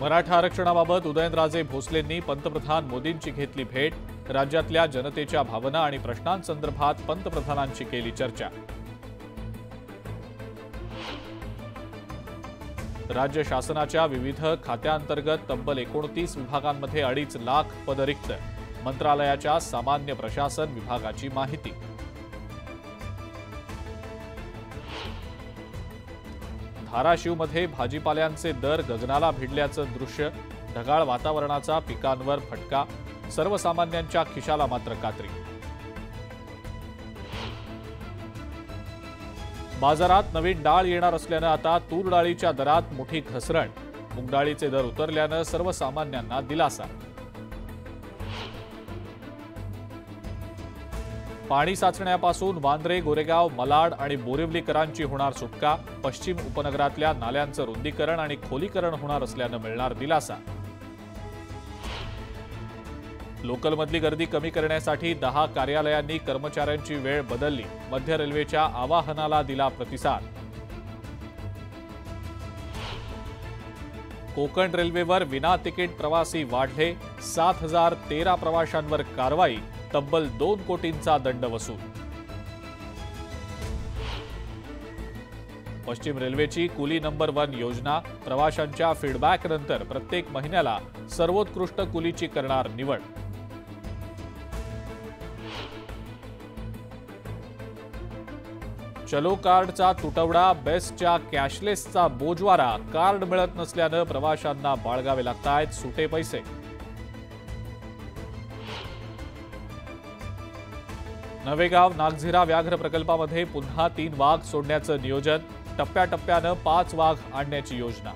मराठा आरक्षणाबाबत उदयनराजे भोसलेंनी पंतप्रधान मोदींची घेतली भेट राज्यातल्या जनतेच्या भावना आणि प्रश्नांसंदर्भात पंतप्रधानांची केली चर्चा. राज्य शासनाच्या विविध खात्यांतर्गत तब्बल एकोणतीस विभागांमध्ये अडीच लाख पद रिक्त मंत्रालयाच्या सामान्य प्रशासन विभागाची माहिती. धाराशिवमध्ये भाजीपाल्यांचे दर गगनाला भिडल्याचं दृश्य ढगाळ वातावरणाचा पिकांवर फटका सर्वसामान्यांच्या खिशाला मात्र कात्री. बाजारात नवीन डाळ येणार असल्यानं आता तूर डाळीच्या दरात मोठी घसरण. मूग दर उतरल्यानं सर्वसामान्यांना दिलासा. पाणी साचण्यापासून वांद्रे गोरेगाव मलाड आणि बोरिवलीकरांची होणार सुटका. पश्चिम उपनगरातल्या नाल्यांचं रुंदीकरण आणि खोलीकरण होणार असल्यानं मिळणार दिलासा. लोकलमधली गर्दी कमी करण्यासाठी दहा कार्यालयांनी कर्मचाऱ्यांची वेळ बदलली. मध्य रेल्वेच्या आवाहनाला दिला प्रतिसाद. कोकण रेल्वेवर विना तिकीट प्रवासी वाढले. सात हजार तेरा प्रवाशांवर कारवाई. तब्बल दोन कोटींचा दंड वसूल. पश्चिम रेल्वेची कुली नंबर वन योजना प्रवाशांच्या फीडबॅकनंतर प्रत्येक महिन्याला सर्वोत्कृष्ट कुलीची करणार निवड. चलो कार्डचा तुटवडा बेस्टच्या कॅशलेसचा बोजवारा कार्ड मिळत नसल्यानं प्रवाशांना बाळगावे लागतायत सुटे पैसे. नवेगाव नागझिरा व्याघ्र प्रकल्पामध्ये पुन्हा तीन वाघ सोडण्याचं नियोजन टप्प्याटप्प्यानं पाच वाघ आणण्याची योजना.